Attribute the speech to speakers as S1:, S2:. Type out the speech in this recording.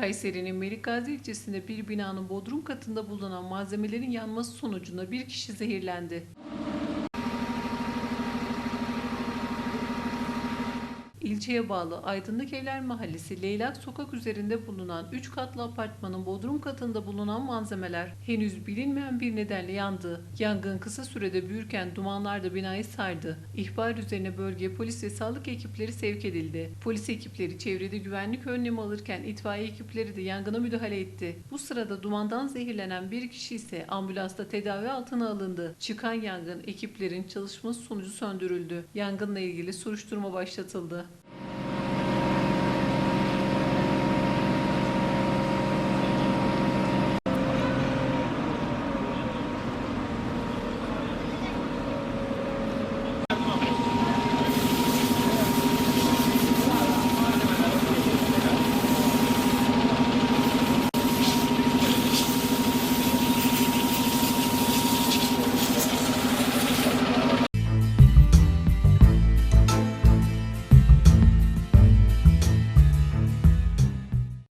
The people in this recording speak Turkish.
S1: Kayseri'nin Melikgazi ilçesinde bir binanın bodrum katında bulunan malzemelerin yanması sonucunda bir kişi zehirlendi. İlçeye bağlı Aydınlık Evler Mahallesi Leylak Sokak üzerinde bulunan 3 katlı apartmanın bodrum katında bulunan malzemeler henüz bilinmeyen bir nedenle yandı. Yangın kısa sürede büyürken dumanlar da binayı sardı. İhbar üzerine bölgeye polis ve sağlık ekipleri sevk edildi. Polis ekipleri çevrede güvenlik önlemi alırken itfaiye ekipleri de yangına müdahale etti. Bu sırada dumandan zehirlenen bir kişi ise ambulansta tedavi altına alındı. Çıkan yangın ekiplerin çalışması sonucu söndürüldü. Yangınla ilgili soruşturma başlatıldı.